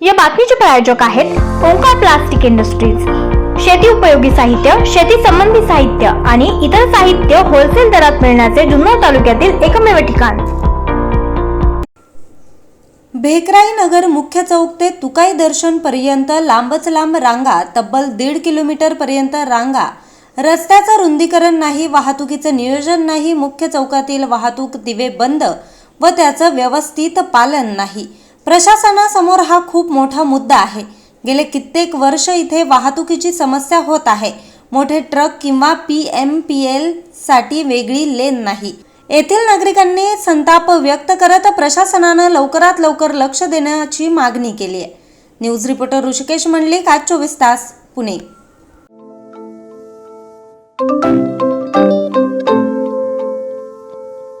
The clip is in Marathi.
या बातमीचे प्रायोजक आहेत ओंकार प्लास्टिक इंडस्ट्रीज. शेती उपयोगी साहित्य शेती संबंधी साहित्य आणि इतर साहित्य होलसेल दरात मिळण्याचे जुन्नर तालुक्यातील एकमेव ठिकाण. भेकराई नगर मुख्य चौक ते तुकाई दर्शन पर्यंत लांबच लांब रांगा तब्बल दीड किलोमीटर पर्यंत रांगा. रस्त्याचं रुंदीकरण नाही वाहतुकीचं नियोजन नाही मुख्य चौकातील वाहतूक दिवे बंद व त्याचं व्यवस्थित पालन नाही. प्रशासनासमोर हा खूप मोठा मुद्दा आहे. गेले कित्येक वर्ष इथे वाहतुकीची समस्या होत आहे. मोठे ट्रक किंवा पी एम पी एलसाठी वेगळी लेन नाही. येथील नागरिकांनी संताप व्यक्त करत प्रशासनानं लवकरात लवकर लक्ष देण्याची मागणी केली आहे. न्यूज रिपोर्टर ऋषिकेश मंडलिक आज चोवीस तास पुणे.